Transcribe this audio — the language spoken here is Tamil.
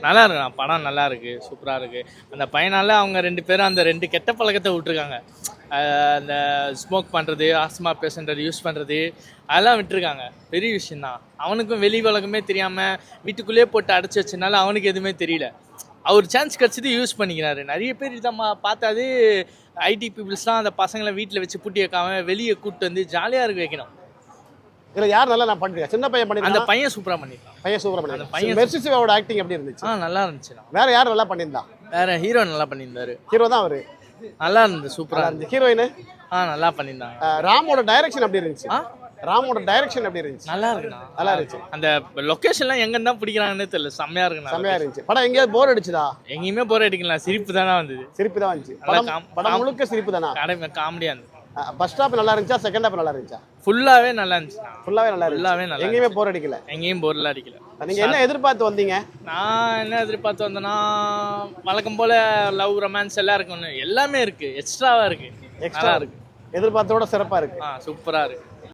நல்லா இருக்குண்ணா படம் நல்லா இருக்கு சூப்பராக இருக்கு அந்த பையனால அவங்க ரெண்டு பேரும் அந்த ரெண்டு கெட்ட பழக்கத்தை விட்டுருக்காங்க. அந்த ஸ்மோக் பண்ணுறது ஆஸ்மா பேஷண்ட் யூஸ் பண்ணுறது அதெல்லாம் விட்டுருக்காங்க. பெரிய விஷயம்தான். அவனுக்கும் வெளி உலகமே தெரியாமல் வீட்டுக்குள்ளேயே போட்டு அடைச்சி வச்சனால அவனுக்கு எதுவுமே தெரியல. அவர் சான்ஸ் கிடச்சிது யூஸ் பண்ணிக்கிறாரு. நிறைய பேர் இதை மா- பார்த்தாது ஐடி பீப்புள்ஸ்லாம் அந்த பசங்களை வீட்டில் வச்சு பூட்டி வைக்காம வெளியே கூப்பிட்டு வந்து ஜாலியாக இருக்க வைக்கணும். இதுல யார் நல்லா நான் பண்ணிருக்கேன்? சின்ன பையன் அந்த பண்ணிருக்கான் பையன் சூப்பராக பண்ணியிருக்கான் பையன் சூப்பரா அந்த பண்ணிருக்கான். பையன் மெர்சி சிவாவோட ஆக்டிங் எப்படி இருந்துச்சு? ஆ நல்லா இருந்துச்சுண்ணா வேற யார் நல்லா பண்ணியிருந்தா? வேற ஹீரோ நல்லா பண்ணியிருந்தாரு. ஹீரோ தான் அவரு. நல்லா இருந்தது சூப்பரா இருந்துச்சு ஹீரோயின் ஆ நல்லா பண்ணியிருந்தாங்க ராமோட டைரக்ஷன் எப்படி இருந்துச்சு? ராமோட டைரக்ஷன் எப்படி இருந்துச்சு? நல்லா இருக்குண்ணா. நல்லா இருந்துச்சு. அந்த லொக்கேஷன்லாம் எங்க தான் பிடிக்கிறாங்கன்னு தெரியல. செம்மையா இருக்குண்ணா. செம்மையா இருந்துச்சு. படம் எங்கேயாவது போர் அடிச்சுதா? எங்கேயுமே போற அடிக்கலாம் சிரிப்பு தானே வந்தது. சிரிப்பு தான் வந்துச்சு. படம் முழுக்க சிரிப்பு தானா? காமெடியா இருந்தது. ஃபர்ஸ்ட் ஸ்டாப் நல்லா இருந்துச்சா? செகண்ட் ஹாப் நல்லா இருந்துச்சா? ஃபுல்லாவே நல்லா இருந்துச்சுண்ணா ஃபுல்லாவே நல்லா இருந்துச்சு. ஃபுல்லாவே நல்லா எங்கேயுமே போர் அடிக்கல. எங்கேயும் போர்லாம் அடிக்கல. நீங்க என்ன எதிர்பார்த்து வந்தீங்க? நான் என்ன எதிர்பார்த்து வந்தேன்னா வழக்கம் போல லவ் ரொமான்ஸ் எல்லாம் இருக்கும்னு எல்லாமே இருக்கு. எக்ஸ்ட்ராவா இருக்கு. எக்ஸ்ட்ரா இருக்கு. எதிர்பார்த்தோட சிறப்பா இருக்கு. சூப்பரா இருக்கு.